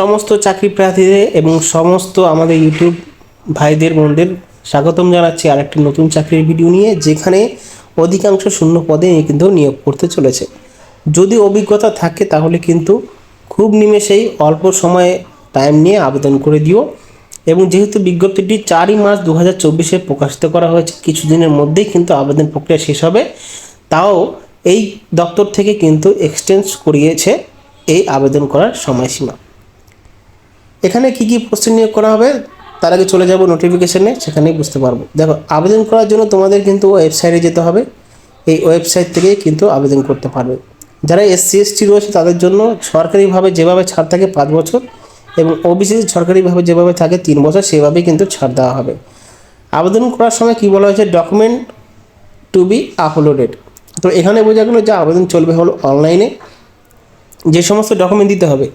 সমস্ত চাকরি প্রার্থীদের এবং সমস্ত আমাদের ইউটিউব ভাইদের, বোনদের স্বাগতম জানাচ্ছি আরেকটি নতুন চাকরির ভিডিও নিয়ে, যেখানে অধিকাংশ শূন্য পদে কিন্তু নিয়োগ করতে চলেছে। যদি অভিজ্ঞতা থাকে তাহলে কিন্তু খুব নিমেষেই অল্প সময়ে টাইম নিয়ে আবেদন করে দিও। এবং যেহেতু বিজ্ঞপ্তিটি চারই মার্চ দু হাজার চব্বিশে প্রকাশিত করা হয়েছে, কিছুদিনের মধ্যেই কিন্তু আবেদন প্রক্রিয়া শেষ হবে। তাও এই দপ্তর থেকে কিন্তু এক্সটেন্স করিয়েছে এই আবেদন করার সময়সীমা। এখানে কি কি পোস্টে নিয়োগ করা হবে, তার আগে চলে যাব নোটিফিকেশনে সেখানেই বুঝতে পারব। দেখো, আবেদন করার জন্য তোমাদের কিন্তু ওয়েবসাইটে যেতে হবে। এই ওয়েবসাইট থেকেই কিন্তু আবেদন করতে পারবে। যারা এসসি এসটি রয়েছে, তাদের জন্য সরকারিভাবে যেভাবে ছাড় থাকে পাঁচ বছর এবং ওবিসি সরকারিভাবে যেভাবে থাকে তিন বছর, সেভাবেই কিন্তু ছাড় দেওয়া হবে। আবেদন করার সময় কি বলা হয়েছে? ডকুমেন্ট টু বি আপলোডেড তো এখানে বোঝা গেলো যে আবেদন চলবে হলো অনলাইনে যে সমস্ত ডকুমেন্ট দিতে হবে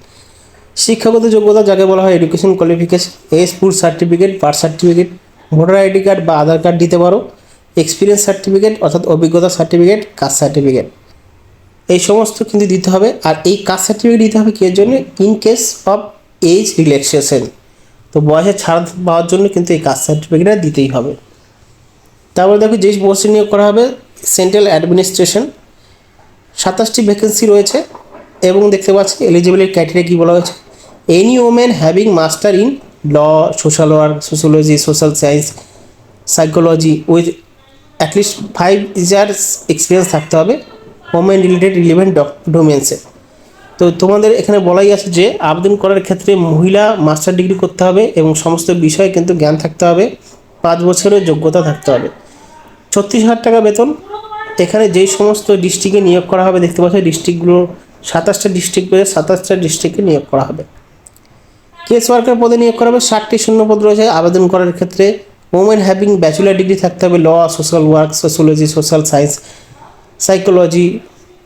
শিক্ষাগত যোগ্যতা যাকে বলা হয় এডুকেশন কোয়ালিফিকেশন এস food certificate birth certificate voter ID card বা আধার কার্ড দিতে পারো এক্সপিরিয়েন্স সার্টিফিকেট অর্থাৎ অভিজ্ঞতা সার্টিফিকেট কাস্ট সার্টিফিকেট এই সমস্ত কিন্তু দিতে হবে, আর এই কাস্ট সার্টিফিকেট দিতে হবে কিয়ের জন্য? In case of age relaxation তো বয়সের ছাড় পাওয়ার জন্য কিন্তু এই কাস্ট সার্টিফিকেটটা দিতেই হবে। তারপরে দেখো যেই পোস্টে নিয়োগ করা হবে সেন্ট্রাল অ্যাডমিনিস্ট্রেশন সাতাশটি ভ্যাকেন্সি রয়েছে, এবং দেখতে পাচ্ছি এলিজিবিলিটি ক্রাইটেরিয়া কী বলা হয়েছে? Any women having master in law social work sociology social science psychology with at least five years experience থাকতে হবে ওমেন রিলেটেড রিলিভেন্ট ডোমেন্সে তো তোমাদের এখানে বলাই আছে যে, আবেদন করার ক্ষেত্রে মহিলা মাস্টার ডিগ্রি করতে হবে এবং সমস্ত বিষয়ে কিন্তু জ্ঞান থাকতে হবে, পাঁচ বছরের যোগ্যতা থাকতে হবে। ছত্রিশ হাজার টাকা বেতন, এখানে যেই সমস্ত ডিস্ট্রিক্টে নিয়োগ করা হবে, দেখতে পাচ্ছ ডিস্ট্রিক্টগুলো সাতাশটা ডিস্ট্রিক্ট পেয়ে সাতাশটা ডিস্ট্রিক্টে নিয়োগ করা হবে। কেস ওয়ার্কার পদে নিয়োগ করা হবে ষাটটি শূন্যপদ রয়েছে। আবেদন করার ক্ষেত্রে ওমেন হ্যাভিং ব্যাচেলার ডিগ্রি থাকতে হবে law social work sociology social science psychology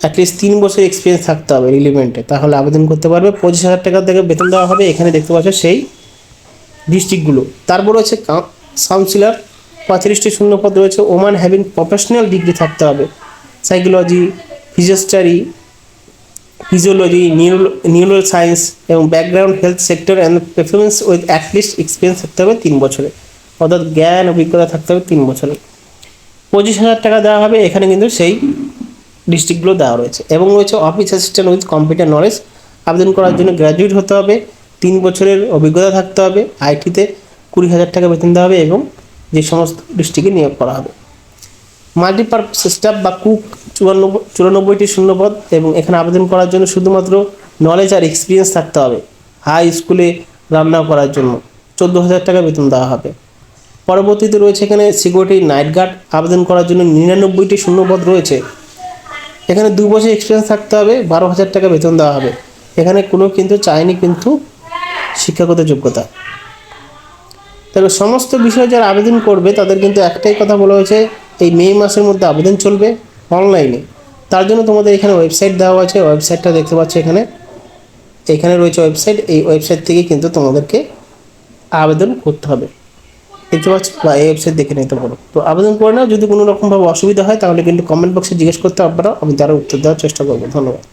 at least তিন বছর এক্সপিরিয়েন্স থাকতে হবে রিলিভেন্টে তাহলে আবেদন করতে পারবে। পঁচিশ হাজার টাকা থেকে বেতন দেওয়া হবে, এখানে দেখতে পাচ্ছ সেই ডিস্ট্রিক্টগুলো তারপর রয়েছে কাউন্সিলর পঁয়ত্রিশটি শূন্যপদ রয়েছে। ওমান হ্যাভিং প্রফেশনাল ডিগ্রি থাকতে হবে সাইকোলজি ফিজিওস্টারি ফিজিওলজি নিউরো সায়েন্স এবং background health sector and performance with at least experience থাকতে হবে তিন বছরে। অর্থাৎ জ্ঞান, অভিজ্ঞতা থাকতে হবে তিন বছরে। পঁচিশ হাজার টাকা দেওয়া হবে, এখানে কিন্তু সেই ডিস্ট্রিক্টগুলো দেওয়া রয়েছে এবং রয়েছে office assistant with computer knowledge আবেদন করার জন্য গ্র্যাজুয়েট হতে হবে, তিন বছরের অভিজ্ঞতা থাকতে হবে আইটিতে কুড়ি হাজার টাকা বেতন দেওয়া হবে এবং যে সমস্ত ডিস্ট্রিক্টে নিয়োগ করা হবে। মাল্টিপারপাস স্টাফ বা কুক চুরানব্বই, চুরানব্বইটি শূন্যপদ এবং এখানে আবেদন করার জন্য শুধুমাত্র নলেজ আর এক্সপিরিয়েন্স থাকতে হবে। হাই স্কুলে রান্না করার জন্য চোদ্দ হাজার টাকা বেতন দেওয়া হবে। পরবর্তীতে রয়েছে এখানে সিকিউরিটি নাইট গার্ড আবেদন করার জন্য নিরানব্বইটি শূন্যপদ রয়েছে। এখানে দু বছর এক্সপিরিয়েন্স থাকতে হবে বারো হাজার টাকা বেতন দেওয়া হবে। এখানে কোনো কিন্তু চায়নি কিন্তু শিক্ষাগত যোগ্যতা। তবে সমস্ত বিষয়ে যারা আবেদন করবে তাদের কিন্তু একটাই কথা বলা হয়েছে, এই মে মাসের মধ্যে আবেদন চলবে। অনলাইনে তার জন্য তোমাদের এখানে ওয়েবসাইট দেওয়া আছে ওয়েবসাইটটা দেখতে পাচ্ছ এখানে। এখানে রয়েছে ওয়েবসাইট এই ওয়েবসাইট থেকে কিন্তু তোমাদেরকে আবেদন করতে হবে। দেখতে পাচ্ছ? বা এই ওয়েবসাইট দেখে নিতে পারো। তো আবেদন করে নাও, যদি কোনো রকমভাবে অসুবিধা হয়, তাহলে কিন্তু কমেন্ট বক্সে জিজ্ঞেস করতে পারো আমি তারা উত্তর দেওয়ার চেষ্টা করব। ধন্যবাদ।